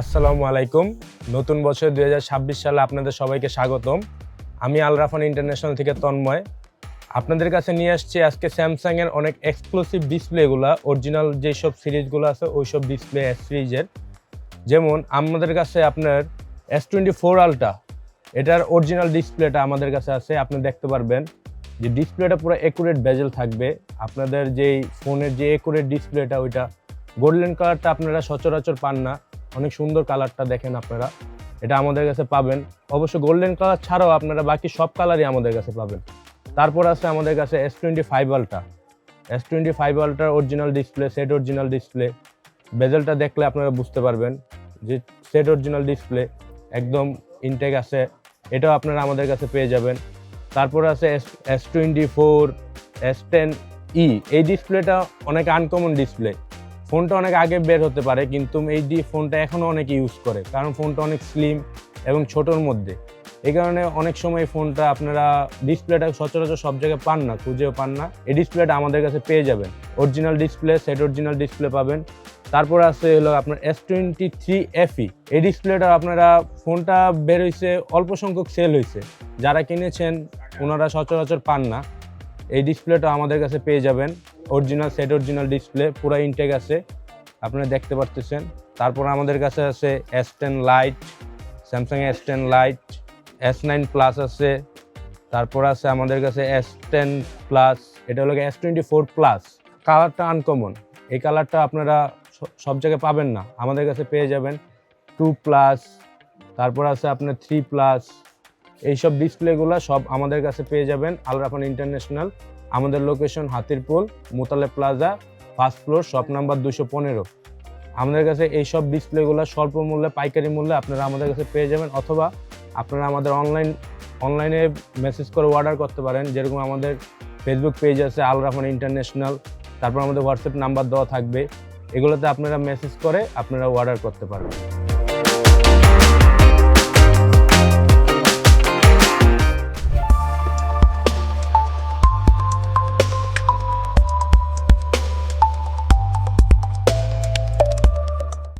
আসসালামু আলাইকুম। নতুন বছর দু হাজার ছাব্বিশ সালে আপনাদের সবাইকে স্বাগতম। আমি আল রাফান ইন্টারন্যাশনাল থেকে তন্ময়। আপনাদের কাছে নিয়ে আসছি আজকে স্যামসাংয়ের অনেক এক্সক্লুসিভ ডিসপ্লেগুলো, অরিজিনাল যেসব সিরিজগুলো আছে ওই সব ডিসপ্লে এস সিরিজের। যেমন আমাদের কাছে আপনার এস টোয়েন্টি ফোর আলটা এটার অরিজিনাল ডিসপ্লেটা আমাদের কাছে আছে, আপনি দেখতে পারবেন। যে ডিসপ্লেটা পুরো একুরেট বেজেল থাকবে। আপনাদের যেই ফোনের যে একুরেট ডিসপ্লেটা, ওইটা গোল্ডেন কালারটা আপনারা সচরাচর পান না। অনেক সুন্দর কালারটা দেখেন আপনারা। এটা আমাদের কাছে পাবেন। অবশ্য গোল্ডেন কালার ছাড়াও আপনারা বাকি সব কালারই আমাদের কাছে পাবেন। তারপর আছে আমাদের কাছে S twenty five ultra S twenty five আলটার original display set original display বেজেলটা দেখলে আপনারা বুঝতে পারবেন যে সেট অরিজিনাল ডিসপ্লে একদম ইনটেক আছে। এটাও আপনারা আমাদের কাছে পেয়ে যাবেন। তারপর আছে S S twenty four S ten E এই ডিসপ্লেটা অনেক আনকমন ডিসপ্লে ফোনটা অনেক আগে বের হতে পারে, কিন্তু এই ডি ফোনটা এখনও অনেকে ইউজ করে, কারণ ফোনটা অনেক স্লিম এবং ছোটোর মধ্যে। এই কারণে অনেক সময় ফোনটা আপনারা ডিসপ্লেটা সচরাচর সব জায়গায় পান না, খুঁজেও পান না। এই ডিসপ্লেটা আমাদের কাছে পেয়ে যাবেন। Original display set original display পাবেন। তারপর আছে হলো আপনার এস টোয়েন্টি থ্রি এফই এই ডিসপ্লেটা আপনারা ফোনটা বের হয়েছে অল্প সংখ্যক সেল হয়েছে যারা কিনেছেন, ওনারা সচরাচর পান না। এই ডিসপ্লেটা আমাদের কাছে পেয়ে যাবেন। অরিজিনাল সেট অরিজিনাল ডিসপ্লে পুরো ইনটেক আছে। আপনারা দেখতে পারতেছেন। তারপর আমাদের কাছে আছে S ten lite Samsung S ten lite S nine plus আছে। তারপর আছে আমাদের কাছে এস টেন প্লাস এটা হলো এস টোয়েন্টি ফোর প্লাস কালারটা আনকমন এই কালারটা আপনারা সব জায়গায় পাবেন না। আমাদের কাছে পেয়ে যাবেন। টু প্লাস তারপর আছে আপনার থ্রি প্লাস এইসব ডিসপ্লেগুলো সব আমাদের কাছে পেয়ে যাবেন আলরাফান ইন্টারন্যাশনাল, আমাদের location Hatirpool, Motaleb plaza first floor shop number দুশো পনেরো। আমাদের কাছে এইসব ডিসপ্লেগুলো স্বল্প মূল্যে, পাইকারি মূল্যে আপনারা আমাদের কাছে পেয়ে যাবেন অথবা আপনারা আমাদের অনলাইন অনলাইনে মেসেজ করে অর্ডার করতে পারেন। যেরকম আমাদের ফেসবুক পেজ আছে আল রাফান ইন্টারন্যাশনাল, তারপর আমাদের হোয়াটসঅ্যাপ নাম্বার দেওয়া থাকবে। এগুলোতে আপনারা মেসেজ করে আপনারা অর্ডার করতে পারবেন।